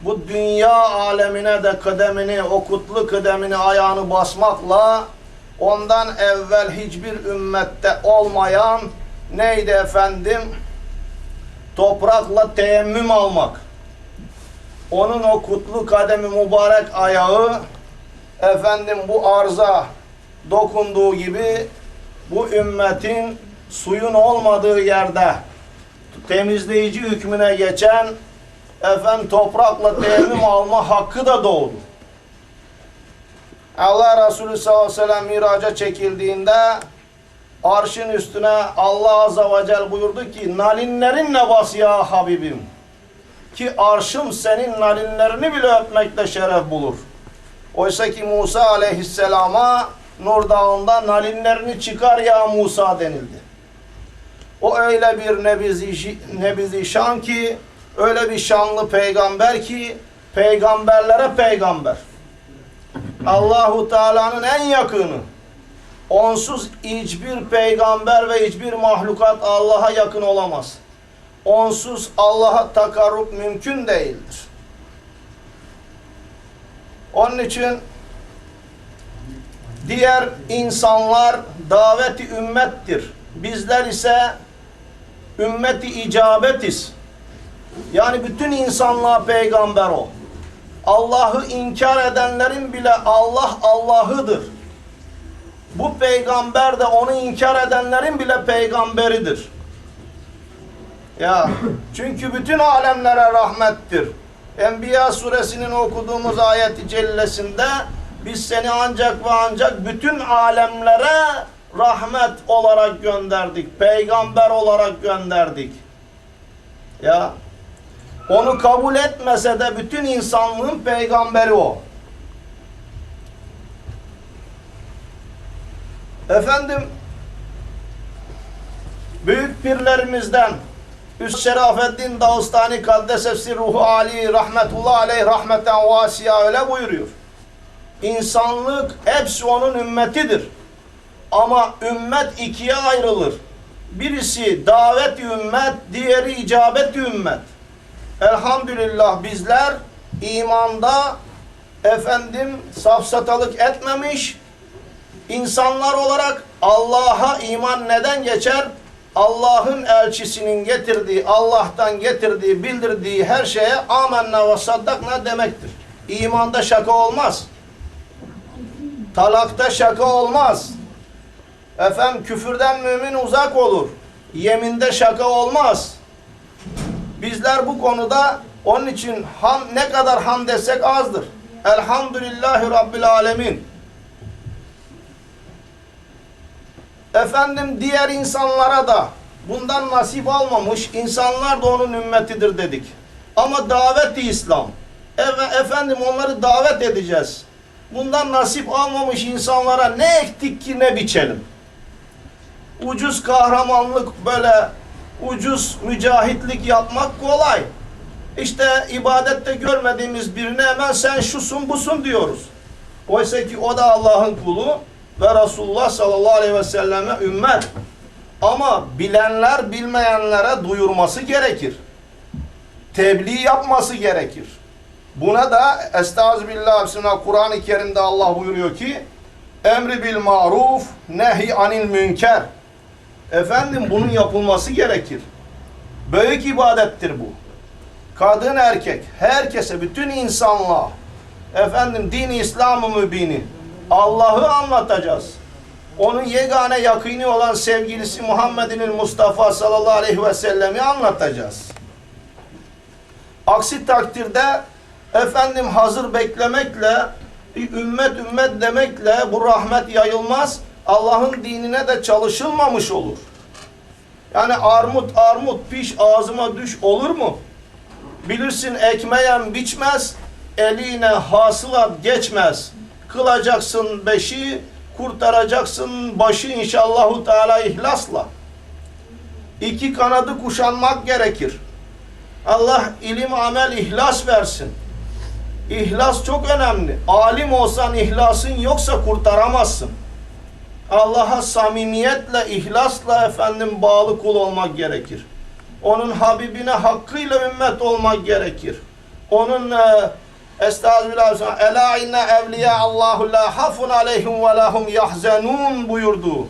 bu dünya alemine de kıdemini, o kutlu kıdemini ayağını basmakla ondan evvel hiçbir ümmette olmayan neydi efendim? Toprakla teyemmüm almak. Onun o kutlu kademi mübarek ayağı efendim bu arza dokunduğu gibi bu ümmetin suyun olmadığı yerde temizleyici hükmüne geçen efendim toprakla teyemmüm alma hakkı da doğdu. Allah Resulü sallallahu aleyhi ve sellem miraca çekildiğinde arşın üstüne Allah azze ve celle buyurdu ki nalinlerinle bas ya Habibim ki arşım senin nalinlerini bile öpmekle şeref bulur. Oysa ki Musa aleyhisselama Nur Dağı'nda nalinlerini çıkar ya Musa denildi. O öyle bir nebizi, nebizi şan ki, öyle bir şanlı peygamber ki, peygamberlere peygamber. Allahu Teala'nın en yakını. Onsuz hiçbir peygamber ve hiçbir mahlukat Allah'a yakın olamaz. Onsuz Allah'a takarrub mümkün değildir. Onun için diğer insanlar daveti ümmettir. Bizler ise ümmeti icabetiz. Yani bütün insanlığa peygamber o. Allah'ı inkar edenlerin bile Allah Allah'ıdır. Bu peygamber de onu inkar edenlerin bile peygamberidir. Ya çünkü bütün alemlere rahmettir. Enbiya suresinin okuduğumuz ayeti cellesinde biz seni ancak ve ancak bütün alemlere rahmet olarak gönderdik. Peygamber olarak gönderdik. Ya onu kabul etmese de bütün insanlığın peygamberi o. Efendim büyük pirlerimizden Üst Şerafeddin Dağıstani Kaddesefsi Ruhu Ali Rahmetullah Aleyh Rahmeten Vasiya öyle buyuruyor. İnsanlık hepsi onun ümmetidir. Ama ümmet ikiye ayrılır. Birisi davet ümmet, diğeri icabet ümmet. Elhamdülillah bizler imanda efendim safsatalık etmemiş insanlar olarak Allah'a iman neden geçer? Allah'ın elçisinin getirdiği, Allah'tan getirdiği, bildirdiği her şeye amenna ve saddakna demektir. İmanda şaka olmaz. Talakta şaka olmaz. Efendim küfürden mümin uzak olur. Yeminde şaka olmaz. Bizler bu konuda onun için ham, ne kadar ham desek azdır. Elhamdülillahi Rabbil Alemin. Efendim diğer insanlara da bundan nasip almamış insanlar da onun ümmetidir dedik. Ama daveti İslam. Efe, efendim onları davet edeceğiz. Bundan nasip almamış insanlara ne ektik ki ne biçelim. Ucuz kahramanlık böyle ucuz mücahitlik yapmak kolay. İşte ibadette görmediğimiz birine hemen sen şusun busun diyoruz. Oysa ki o da Allah'ın kulu ve Resulullah sallallahu aleyhi ve selleme ümmet. Ama bilenler bilmeyenlere duyurması gerekir. Tebliğ yapması gerekir. Buna da Estağfirullah Kur'an-ı Kerim'de Allah buyuruyor ki emri bil maruf nehi anil münker. Efendim bunun yapılması gerekir. Büyük ibadettir bu. Kadın erkek herkese bütün insanlığa efendim dini İslam-ı mübini Allah'ı anlatacağız. Onun yegane yakini olan sevgilisi Muhammed'in Mustafa sallallahu aleyhi ve sellemi anlatacağız. Aksi takdirde efendim hazır beklemekle ümmet ümmet demekle bu rahmet yayılmaz. Allah'ın dinine de çalışılmamış olur. Yani armut armut piş ağzıma düş olur mu? Bilirsin ekmeyen biçmez, eline hasılat geçmez. Kılacaksın beşi, kurtaracaksın başı inşallahu teala ihlasla. İki kanadı kuşanmak gerekir. Allah ilim, amel, ihlas versin. İhlas çok önemli. Alim olsan ihlasın yoksa kurtaramazsın. Allah'a samimiyetle, ihlasla efendim bağlı kul olmak gerekir. Onun Habibine hakkıyla ümmet olmak gerekir. onun e, Estağfirullah. Ela inne evliya Allahu la hafun aleyhim ve lahum yahzenun buyurdu.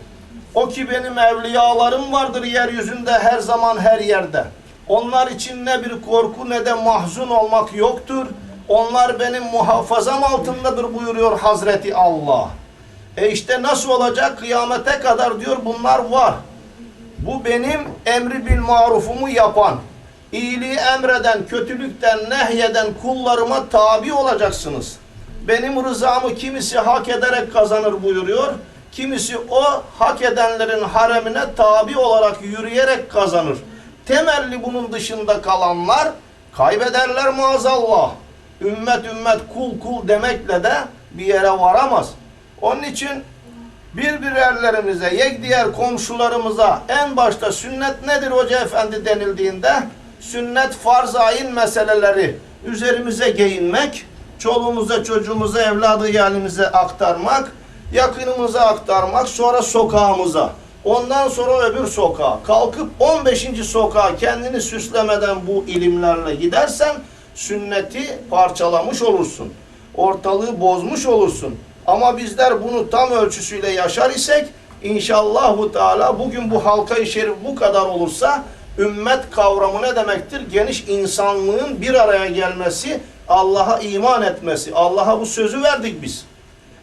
O ki benim evliyalarım vardır yeryüzünde her zaman her yerde. Onlar için ne bir korku ne de mahzun olmak yoktur. Onlar benim muhafazam altındadır buyuruyor Hazreti Allah. E işte nasıl olacak kıyamete kadar diyor bunlar var. Bu benim emri bil marufumu yapan, iyiliği emreden, kötülükten nehyeden kullarıma tabi olacaksınız. Benim rızamı kimisi hak ederek kazanır buyuruyor. Kimisi o hak edenlerin haremine tabi olarak yürüyerek kazanır. Temelli bunun dışında kalanlar kaybederler maazallah. Ümmet ümmet kul kul demekle de bir yere varamaz. Onun için birbirlerimize, yek diğer komşularımıza en başta sünnet nedir hoca efendi denildiğinde sünnet farz ayın meseleleri üzerimize giyinmek, çoluğumuza, çocuğumuza, evladı yalimize aktarmak, yakınımıza aktarmak, sonra sokağımıza. Ondan sonra öbür sokağa. Kalkıp 15. sokağa kendini süslemeden bu ilimlerle gidersen sünneti parçalamış olursun. Ortalığı bozmuş olursun. Ama bizler bunu tam ölçüsüyle yaşar isek inşallahu teala bugün bu halka-i şerif bu kadar olursa ümmet kavramı ne demektir? Geniş insanlığın bir araya gelmesi, Allah'a iman etmesi. Allah'a bu sözü verdik biz.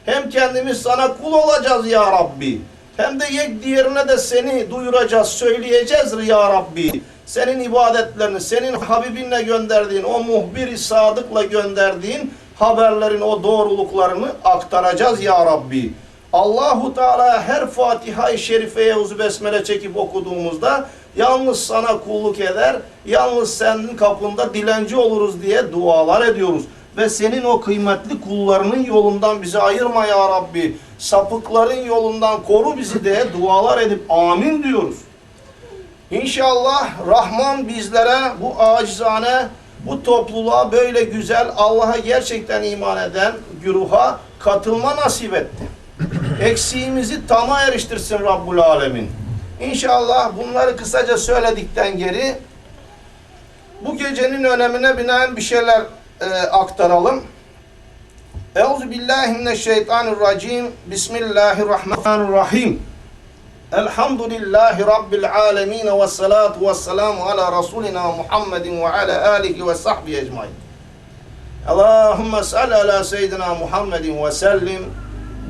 Hem kendimiz sana kul olacağız ya Rabbi. Hem de yek diğerine de seni duyuracağız, söyleyeceğiz ya Rabbi. Senin ibadetlerini, senin Habibinle gönderdiğin, o muhbir-i sadıkla gönderdiğin haberlerin o doğruluklarını aktaracağız ya Rabbi. Allahu Teala her Fatiha-i Şerife'ye uzu besmele çekip okuduğumuzda yalnız sana kulluk eder, yalnız senin kapında dilenci oluruz diye dualar ediyoruz. Ve senin o kıymetli kullarının yolundan bizi ayırma ya Rabbi. Sapıkların yolundan koru bizi diye dualar edip amin diyoruz. İnşallah Rahman bizlere bu acizane, bu topluluğa böyle güzel Allah'a gerçekten iman eden güruha katılma nasip etti. Eksiğimizi tama eriştirsin Rabbul Alemin. İnşallah bunları kısaca söyledikten geri bu gecenin önemine binaen bir şeyler e, aktaralım. Euzu billahi mineşşeytanirracim. Bismillahirrahmanirrahim. Elhamdülillahi Rabbil alemin ve salatu ve selamu ala Resulina Muhammedin ve ala alihi ve sahbihi ecmain. Allahümme salli ala seyyidina Muhammedin ve sellim.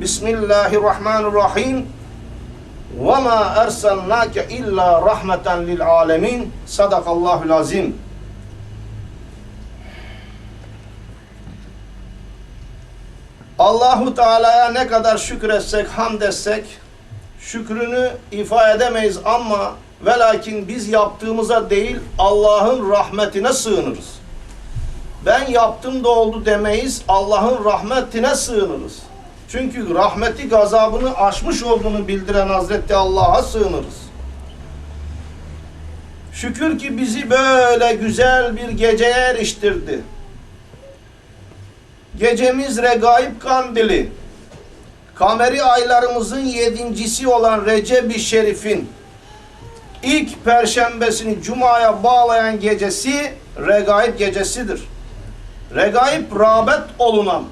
Bismillahirrahmanirrahim. Ve ma erselnake illa rahmeten lil alemin. Sadakallahul azim. Allahu Teala'ya ne kadar şükretsek, hamd etsek, şükrünü ifa edemeyiz ama ve lakin biz yaptığımıza değil Allah'ın rahmetine sığınırız. Ben yaptım da oldu demeyiz Allah'ın rahmetine sığınırız. Çünkü rahmeti gazabını aşmış olduğunu bildiren Hazreti Allah'a sığınırız. Şükür ki bizi böyle güzel bir geceye eriştirdi. Gecemiz regaib kandili. Kameri aylarımızın yedincisi olan Recep-i Şerif'in ilk perşembesini Cuma'ya bağlayan gecesi Regaib gecesidir. Regaib rağbet olunan,